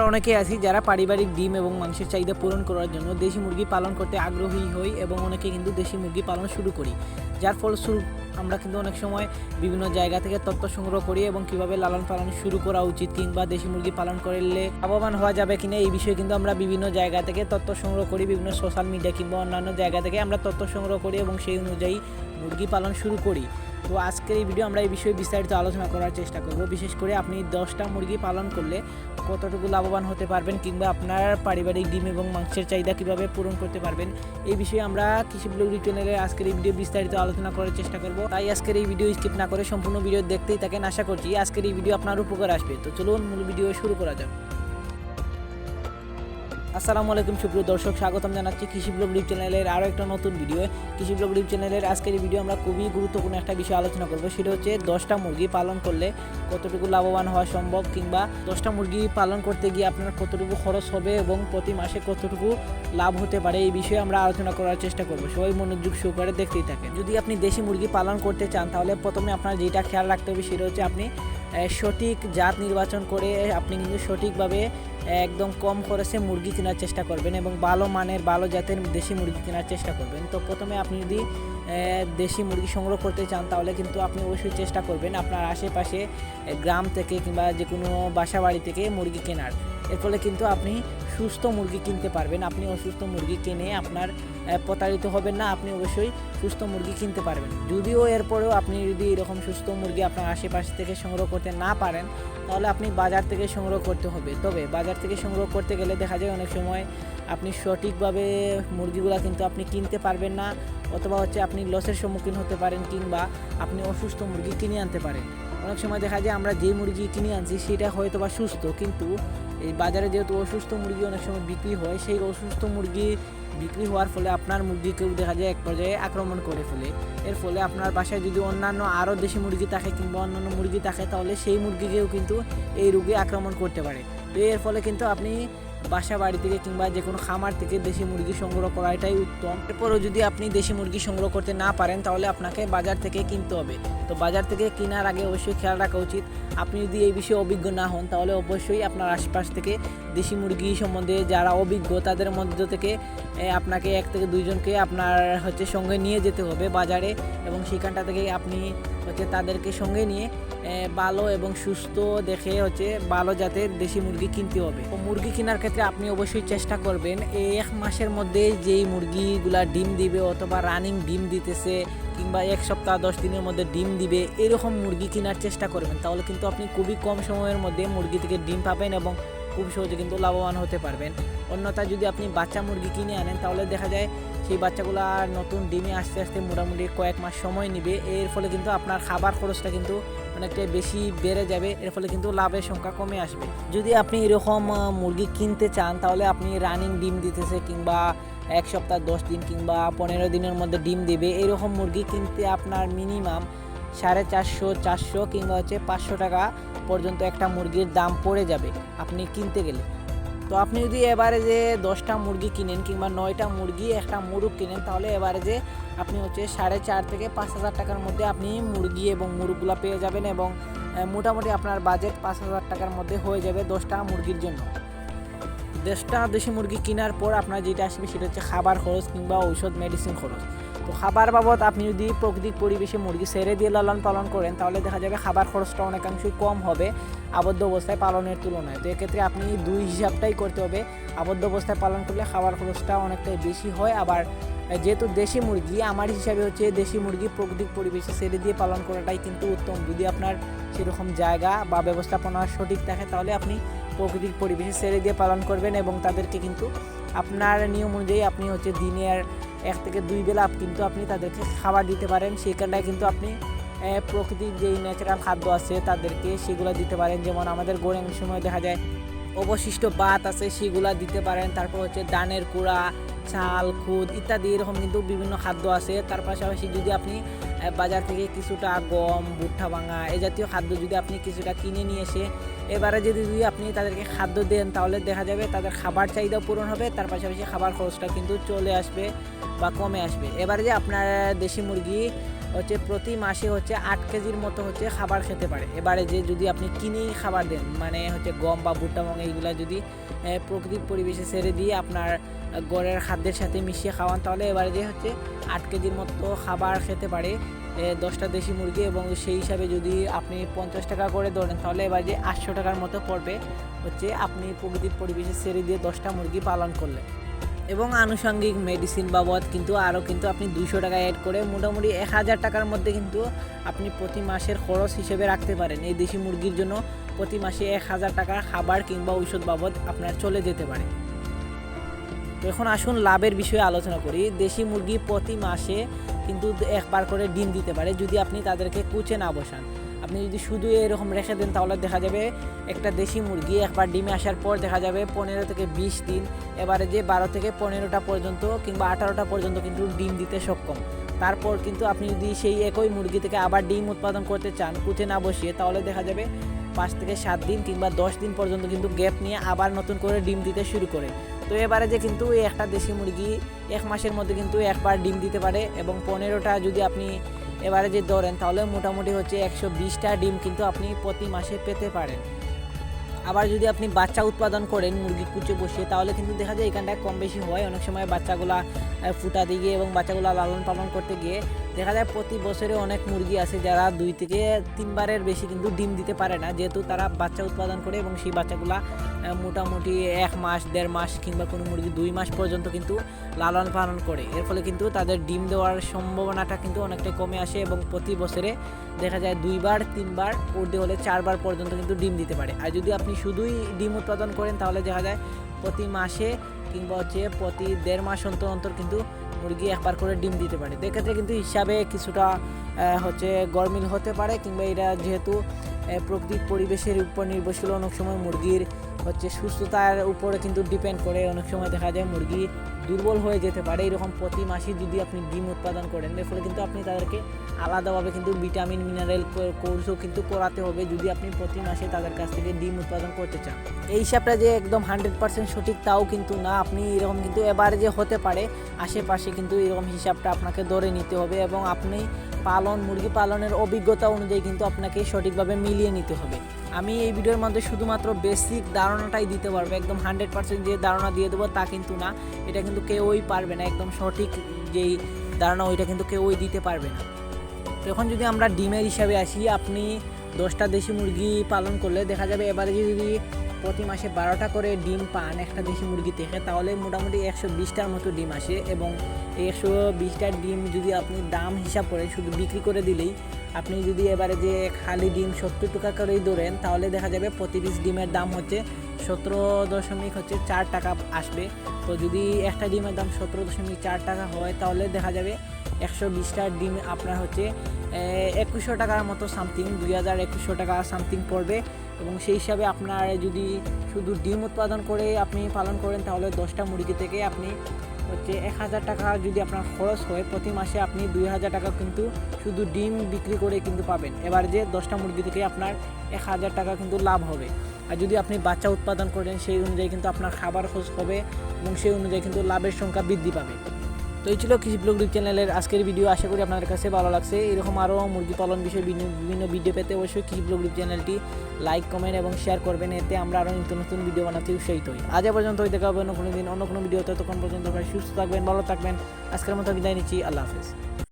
আমরা অনেকেই আছি যারা পারিবারিক ডিম এবং মাংসের চাহিদা পূরণ করার জন্য দেশি মুরগি পালন করতে আগ্রহী হই এবং অনেকে কিন্তু দেশি মুরগি পালন শুরু করি। যার ফলস্বরূপ আমরা কিন্তু অনেক সময় বিভিন্ন জায়গা থেকে তথ্য সংগ্রহ করি এবং কীভাবে লালন পালন শুরু করা উচিত কিংবা দেশি মুরগি পালন করলে লাভবান হওয়া যাবে কিনা এই বিষয়ে কিন্তু আমরা বিভিন্ন জায়গা থেকে তথ্য সংগ্রহ করি, বিভিন্ন সোশ্যাল মিডিয়া কিংবা অন্যান্য জায়গা থেকে আমরা তথ্য সংগ্রহ করি এবং সেই অনুযায়ী মুরগি পালন শুরু করি। তো আজকের এই ভিডিও আমরা এই বিষয়ে বিস্তারিত আলোচনা করার চেষ্টা করব। বিশেষ করে আপনি দশটা মুরগি পালন করলে কতটুকু লাভবান হতে পারবেন কিংবা আপনার পারিবারিক ডিম এবং মাংসের চাহিদা কীভাবে পূরণ করতে পারবেন, এই বিষয়ে আমরা কৃষি ব্লগ চ্যানেলে আজকের এই ভিডিও বিস্তারিত আলোচনা করার চেষ্টা করব। তাই আজকের এই ভিডিও স্কিপ না করে সম্পূর্ণ ভিডিও দেখতেই থাকেন। আশা করছি আজকের এই ভিডিও আপনার উপকার আসবে। তো চলুন মূল ভিডিও শুরু করা যাক। আসসালামু আলাইকুম, সুপ্রিয় দর্শক, স্বাগতম জানাচ্ছি কৃষি ব্লগ ডিপ চ্যানেলের আরও একটা নতুন ভিডিও। কৃষি ব্লগ ডিপ চ্যানেলের আজকের ভিডিও আমরা খুবই গুরুত্বপূর্ণ একটা বিষয় আলোচনা করব। সেটা হচ্ছে দশটা মুরগি পালন করলে কতটুকু লাভবান হওয়া সম্ভব কিংবা দশটা মুরগি পালন করতে গিয়ে আপনার কতটুকু খরচ হবে এবং প্রতি মাসে কতটুকু লাভ হতে পারে এই বিষয়ে আমরা আলোচনা করার চেষ্টা করব। সবাই মনোযোগ সহকারে দেখতেই থাকেন। যদি আপনি দেশি মুরগি পালন করতে চান, তাহলে প্রথমে আপনার যেটা খেয়াল রাখতে হবে সেটা হচ্ছে আপনি সঠিক জাত নির্বাচন করে আপনি কিন্তু সঠিকভাবে একদম কম খরচে মুরগি কেনার চেষ্টা করবেন এবং ভালো মানের, ভালো জাতের দেশি মুরগি কেনার চেষ্টা করবেন। তো প্রথমে আপনি যদি দেশি মুরগি সংগ্রহ করতে চান, তাহলে কিন্তু আপনি অবশ্যই চেষ্টা করবেন আপনার আশেপাশে গ্রাম থেকে কিংবা যে কোনো বাসা বাড়ি থেকে মুরগি কেনার। এর ফলে কিন্তু আপনি সুস্থ মুরগি কিনতে পারবেন। আপনি অসুস্থ মুরগি কিনে আপনার প্রতারিত হবেন না, আপনি অবশ্যই সুস্থ মুরগি কিনতে পারবেন। যদিও এরপরেও আপনি যদি এরকম সুস্থ মুরগি আপনার আশেপাশ থেকে সংগ্রহ করতে না পারেন, তাহলে আপনি বাজার থেকে সংগ্রহ করতে হবে। তবে বাজার থেকে সংগ্রহ করতে গেলে দেখা যায় অনেক সময় আপনি সঠিকভাবে মুরগিগুলো কিন্তু আপনি কিনতে পারবেন না, অথবা হচ্ছে আপনি লসের সম্মুখীন হতে পারেন কিংবা আপনি অসুস্থ মুরগি কিনে আনতে পারেন। অনেক সময় দেখা যায় আমরা যে মুরগি কিনে আনছি, সেটা হয়তো বা সুস্থ, কিন্তু এই বাজারে যেহেতু অসুস্থ মুরগি অনেক সময় বিক্রি হয়, সেই অসুস্থ মুরগি বিক্রি হওয়ার ফলে আপনার মুরগিকেও দেখা যায় এক পর্যায়ে আক্রমণ করে ফেলে। এর ফলে আপনার বাসায় যদি অন্যান্য আরও দেশি মুরগি থাকে কিংবা অন্যান্য মুরগি থাকে, তাহলে সেই মুরগিকেও কিন্তু এই রোগে আক্রমণ করতে পারে। তো এর ফলে কিন্তু আপনি বাসা বাড়ি থেকে কিংবা যে কোনো খামার থেকে দেশি মুরগি সংগ্রহ করা এটাই উত্তম। এরপরও যদি আপনি দেশি মুরগি সংগ্রহ করতে না পারেন, তাহলে আপনাকে বাজার থেকে কিনতে হবে। তো বাজার থেকে কেনার আগে অবশ্যই খেয়াল রাখা উচিত। আপনি যদি এই বিষয়ে অভিজ্ঞ না হন, তাহলে অবশ্যই আপনার আশপাশ থেকে দেশি মুরগি সম্বন্ধে যারা অভিজ্ঞ, তাদের মধ্য থেকে আপনাকে এক থেকে দুইজনকে আপনার হচ্ছে সঙ্গে নিয়ে যেতে হবে বাজারে এবং সেখানটা থেকে আপনি হচ্ছে তাদেরকে সঙ্গে নিয়ে ভালো এবং সুস্থ দেখে হচ্ছে ভালো জাতের দেশি মুরগি কিনতে হবে। মুরগি কেনার ক্ষেত্রে আপনি অবশ্যই চেষ্টা করবেন এক মাসের মধ্যে যেই মুরগিগুলা ডিম দিবে অথবা রানিং ডিম দিতেছে কিংবা এক সপ্তাহ, দশ দিনের মধ্যে ডিম দিবে, এরকম মুরগি কেনার চেষ্টা করবেন। তাহলে কিন্তু আপনি খুবই কম সময়ের মধ্যে মুরগি থেকে ডিম পাবেন এবং খুব সহজে কিন্তু লাভবান হতে পারবেন। অন্যথা যদি আপনি বাচ্চা মুরগি কিনে আনেন, তাহলে দেখা যায় সেই বাচ্চাগুলো আর নতুন ডিমে আস্তে আস্তে মোটামুটি কয়েক মাস সময় নেবে। এর ফলে কিন্তু আপনার খাবার খরচটা কিন্তু অনেকটাই বেশি বেড়ে যাবে। এর ফলে কিন্তু লাভের সংখ্যা কমে আসবে। যদি আপনি এরকম মুরগি কিনতে চান, তাহলে আপনি রানিং ডিম দিতেছে কিংবা এক সপ্তাহ, দশ দিন কিংবা পনেরো দিনের মধ্যে ডিম দেবে। এরকম মুরগি কিনতে আপনার মিনিমাম সাড়ে চারশো চারশো কিংবা হচ্ছে পাঁচশো টাকা পর্যন্ত একটা মুরগির দাম পড়ে যাবে। আপনি কিনতে গেলে। তো আপনি যদি এবারে যে দশটা মুরগি কিনেন কিংবা নয়টা মুরগি, একটা মুরগ কিনেন, তাহলে এবারে যে আপনি হচ্ছে সাড়ে চার থেকে পাঁচ হাজার টাকার মধ্যে আপনি মুরগি এবং মুরগগুলো পেয়ে যাবেন এবং মোটামুটি আপনার বাজেট পাঁচ হাজার টাকার মধ্যে হয়ে যাবে দশটা মুরগির জন্য। দশটা দেশি মুরগি কেনার পর আপনার যেটা আসবে সেটা হচ্ছে খাবার খরচ কিংবা ঔষধ মেডিসিন খরচ। তো খাবার বাবদ আপনি যদি প্রাকৃতিক পরিবেশে মুরগি ছেড়ে দিয়ে লালন পালন করেন, তাহলে দেখা যাবে খাবার খরচটা অনেকাংশই কম হবে আবদ্ধ অবস্থায় পালনের তুলনায়। তো এক্ষেত্রে আপনি দুই হিসাবটাই করতে হবে। আবদ্ধ অবস্থায় পালন করলে খাবার খরচটা অনেকটাই বেশি হয়। আবার যেহেতু দেশি মুরগি, আমার হিসাবে হচ্ছে দেশি মুরগি প্রাকৃতিক পরিবেশে ছেড়ে দিয়ে পালন করাটাই কিন্তু উত্তম। যদি আপনার সেরকম জায়গা বা ব্যবস্থাপনা সঠিক থাকে, তাহলে আপনি প্রাকৃতিক পরিবেশে ছেড়ে দিয়ে পালন করবেন এবং তাদেরকে কিন্তু আপনার নিয়ম অনুযায়ী আপনি হচ্ছে দিনের এক থেকে দুই বেলা কিন্তু আপনি তাদেরকে খাবার দিতে পারেন। সেখানটায় কিন্তু আপনি প্রকৃতির যেই ন্যাচারাল খাদ্য আছে তাদেরকে সেগুলো দিতে পারেন। যেমন আমাদের গরম সময় দেখা যায়, অবশিষ্ট বাত আছে সেগুলো দিতে পারেন। তারপর হচ্ছে দানের কুড়া, চাল, খুদ ইত্যাদি এরকম কিন্তু বিভিন্ন খাদ্য আছে। তার পাশাপাশি যদি আপনি বাজার থেকে কিছুটা গম, ভুট্টা ভাঙা, এ জাতীয় খাদ্য যদি আপনি কিছুটা কিনে নিয়ে এসে এবারে যদি যদি আপনি তাদেরকে খাদ্য দেন, তাহলে দেখা যাবে তাদের খাবার চাহিদা পূরণ হবে, তার পাশাপাশি খাবার খরচটা কিন্তু চলে আসবে বা কমে আসবে। এবারে যে আপনার দেশি মুরগি হচ্ছে প্রতি মাসে হচ্ছে আট কেজির মতো হচ্ছে খাবার খেতে পারে। এবারে যে যদি আপনি কিনেই খাবার দেন মানে হচ্ছে গম বা ভুট্টা মঙ্গা এইগুলা যদি প্রকৃতির পরিবেশে ছেড়ে দিয়ে আপনার গড়ের খাদ্যের সাথে মিশিয়ে খাওয়ান, তাহলে এবারে যে হচ্ছে আট কেজির মতো খাবার খেতে পারে দশটা দেশি মুরগি এবং সেই হিসাবে যদি আপনি পঞ্চাশ টাকা করে ধরেন, তাহলে এবার যে আটশো টাকার মতো পড়বে হচ্ছে আপনি প্রকৃতির পরিবেশে ছেড়ে দিয়ে দশটা মুরগি পালন করলে এবং আনুষঙ্গিক মেডিসিন বাবদ কিন্তু আরও কিন্তু আপনি দুশো টাকা অ্যাড করে মোটামুটি এক হাজার টাকার মধ্যে কিন্তু আপনি প্রতি মাসের খরচ হিসেবে রাখতে পারেন। এই দেশি মুরগির জন্য প্রতি মাসে এক হাজার টাকা খাবার কিংবা ঔষধ বাবদ আপনার চলে যেতে পারে। এখন আসুন লাভের বিষয়ে আলোচনা করি। দেশি মুরগি প্রতি মাসে কিন্তু একবার করে ডিম দিতে পারে যদি আপনি তাদেরকে কুচে না বসান। আপনি যদি শুধু এরকম রেখে দেন, তাহলে দেখা যাবে একটা দেশি মুরগি একবার ডিমে আসার পর দেখা যাবে পনেরো থেকে বিশ দিন, এবারে যে বারো থেকে পনেরোটা পর্যন্ত কিংবা আঠারোটা পর্যন্ত কিন্তু ডিম দিতে সক্ষম। তারপর কিন্তু আপনি যদি সেই একই মুরগি থেকে আবার ডিম উৎপাদন করতে চান কুচে না বসিয়ে, তাহলে দেখা যাবে পাঁচ থেকে সাত দিন কিংবা দশ দিন পর্যন্ত কিন্তু গ্যাপ নিয়ে আবার নতুন করে ডিম দিতে শুরু করে। তো এবারে যে কিন্তু একটা দেশি মুরগি এক মাসের মধ্যে কিন্তু একবার ডিম দিতে পারে এবং পনেরোটা যদি আপনি এবারে যে ধরেন, তাহলে মোটামুটি হচ্ছে একশো বিশটা ডিম কিন্তু আপনি প্রতি মাসে পেতে পারেন। আবার যদি আপনি বাচ্চা উৎপাদন করেন মুরগি কুচে বসিয়ে, তাহলে কিন্তু দেখা যায় এখানটায় কম বেশি হয়। অনেক সময় বাচ্চাগুলা ফুটা দিয়ে গিয়ে এবং বাচ্চাগুলা লালন পালন করতে গিয়ে দেখা যায় প্রতি বছরে অনেক মুরগি আছে যারা দুই থেকে তিনবারের বেশি কিন্তু ডিম দিতে পারে না। যেহেতু তারা বাচ্চা উৎপাদন করে এবং সেই বাচ্চাগুলা মোটামুটি এক মাস, দেড় মাস কিংবা কোনো মুরগি দুই মাস পর্যন্ত কিন্তু লালন পালন করে। এর ফলে কিন্তু তাদের ডিম দেওয়ার সম্ভাবনাটা কিন্তু অনেকটাই কমে আসে এবং প্রতি বছরে দেখা যায় দুইবার, তিনবার, উর্ধে হলে চারবার পর্যন্ত কিন্তু ডিম দিতে পারে। আর যদি আপনি শুধুই ডিম উৎপাদন করেন, তাহলে দেখা যায় প্রতি মাসে কিংবা হচ্ছে প্রতি দেড় মাস অন্তর অন্তর কিন্তু মুরগি একবার করে ডিম দিতে পারে। সেক্ষেত্রে কিন্তু হিসাবে কিছুটা হচ্ছে গরমিল হতে পারে কিংবা এটা যেহেতু প্রকৃতিক পরিবেশের উপর নির্ভরশীল, অনেক সময় মুরগির হচ্ছে সুস্থতার উপরে কিন্তু ডিপেন্ড করে। অনেক সময় দেখা যায় মুরগি দুর্বল হয়ে যেতে পারে। এরকম প্রতি মাসে যদি আপনি ডিম উৎপাদন করেন, এর ফলে কিন্তু আপনি তাদেরকে আলাদাভাবে কিন্তু ভিটামিন মিনারেল কোর্সও কিন্তু করাতে হবে যদি আপনি প্রতি মাসে তাদের কাছ থেকে ডিম উৎপাদন করতে চান। এই হিসাবটা যে একদম হান্ড্রেড পার্সেন্ট সঠিক তাও কিন্তু না। আপনি এরকম কিন্তু এবারে যে হতে পারে, আশেপাশে কিন্তু এরকম হিসাবটা আপনাকে ধরে নিতে হবে এবং আপনি পালন, মুরগি পালনের অভিজ্ঞতা অনুযায়ী কিন্তু আপনাকে সঠিকভাবে মিলিয়ে নিতে হবে। আমি এই ভিডিওর মধ্যে শুধুমাত্র বেসিক ধারণাটাই দিতে পারব। একদম হান্ড্রেড পার্সেন্ট যে ধারণা দিয়ে দেবো তা কিন্তু না। এটা কিন্তু কেউই পারবে না। একদম সঠিক যেই ধারণা, ওইটা কিন্তু কেউই দিতে পারবে না। এখন যদি আমরা ডিমের হিসাবে আসি, আপনি দশটা দেশি মুরগি পালন করলে দেখা যাবে এবারে যদি প্রতি মাসে বারোটা করে ডিম পান একটা দেশি মুরগি থেকে, তাহলে মোটামুটি একশো বিশটার মতো ডিম আসে এবং একশো বিশটার ডিম যদি আপনি দাম হিসাব করে শুধু বিক্রি করে দিলেই, আপনি যদি এবারে যে খালি ডিম সত্তর টাকা করেই ধরেন, তাহলে দেখা যাবে প্রতি পিস ডিমের দাম হচ্ছে সতেরো দশমিক হচ্ছে চার টাকা আসবে। তো যদি একটা ডিমের দাম সতেরো দশমিক চার টাকা হয়, তাহলে দেখা যাবে একশো বিশটার ডিম আপনার হচ্ছে একুশশো টাকার মতো সামথিং দুই হাজার একুশশো টাকা সামথিং পড়বে। এবং সেই হিসাবে আপনার যদি শুধু ডিম উৎপাদন করে আপনি পালন করেন, তাহলে দশটা মুরগি থেকে আপনি হচ্ছে এক হাজার টাকা যদি আপনার খরচ হয়, প্রতি মাসে আপনি দুই হাজার টাকা কিন্তু শুধু ডিম বিক্রি করে কিন্তু পাবেন। এবার যে দশটা মুরগি থেকে আপনার এক হাজার টাকা কিন্তু লাভ হবে। আর যদি আপনি বাচ্চা উৎপাদন করেন, সেই অনুযায়ী কিন্তু আপনার খাবার খোঁজ হবে এবং সেই অনুযায়ী কিন্তু লাভের সংখ্যা বৃদ্ধি পাবে। তো এই ছিল কৃষি ব্লগ চ্যানেলের আজকের ভিডিও। আশা করি আপনাদের কাছে ভালো লাগছে। এরকম আরও মুরগি পালন বিষয়ে বিভিন্ন- ভিডিও পেতে অবশ্যই কৃষি ব্লগ চ্যানেলটি লাইক কমেন্ট এবং শেয়ার করবেন। এতে আমরা আরও নিত্য নতুন ভিডিও বানাতে উৎসাহিত হই। আজ পর্যন্ত দেখা হবে অন্য কোনো দিন, অন্য কোনো ভিডিও ততক্ষণ পর্যন্ত সুস্থ থাকবেন, ভালো থাকবেন। আজকের মতো বিদায় নিচ্ছি। আল্লাহ হাফিজ।